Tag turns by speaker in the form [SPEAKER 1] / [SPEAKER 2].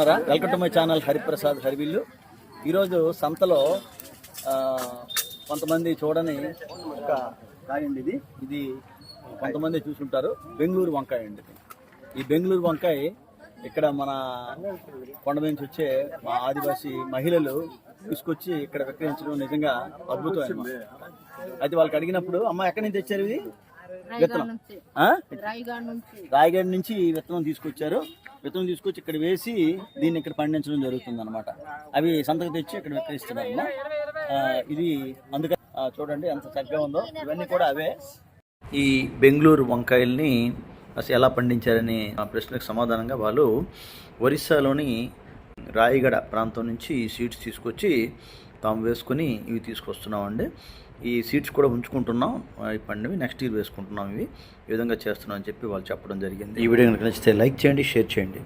[SPEAKER 1] Welcome to my channel Hariprasad Harivillu ఈరోజు సంతలో ఆ, కొంతమంది చూడని ఒక కాయ అండి ఇది. ఇది కొంతమంది చూసుంటారు. బెంగళూరు వంకాయ అండి ఈ బెంగళూరు వంకాయ ఇక్కడ మన కొండ నుంచి వచ్చే మా ఆదివాసీ మహిళలు తీసుకొచ్చి ఇక్కడ విక్రయించడం నిజంగా అద్భుతం అయితే వాళ్ళకి అడిగినప్పుడు అమ్మ ఎక్కడి నుంచి తెచ్చారు ఇది? విత్తనం.
[SPEAKER 2] నుంచి.
[SPEAKER 1] రాయగఢ ఈ విత్తనం తీసుకొచ్చారు. విత్తనం తీసుకొచ్చి ఇక్కడ వేసి దీన్ని ఇక్కడ పండించడం జరుగుతుంది అనమాట అవి సంతకు తెచ్చి ఇక్కడ విక్రయిస్తున్నారు. ఇది అందుకని చూడండి ఎంత చక్కగా ఉందో. ఇవన్నీ కూడా అవే. ఈ బెంగళూరు వంకాయల్ని అసలు ఎలా పండించారని ఆ ప్రశ్నకు సమాధానంగా వాళ్ళు ఒరిస్సాలోని రాయగడ ప్రాంతం నుంచి ఈ సీడ్స్ తీసుకొచ్చి తాము వేసుకొని ఇవి తీసుకొస్తున్నామండి. ఈ సీడ్స్ కూడా ఉంచుకుంటున్నాం. ఇప్పటివి ఈ పండివి నెక్స్ట్ ఇయర్ వేసుకుంటున్నాం ఇవి. ఈ విధంగా చేస్తున్నాం అని చెప్పి వాళ్ళు చెప్పడం జరిగింది. ఈ వీడియో కనుక నచ్చితే లైక్ చేయండి షేర్ చేయండి.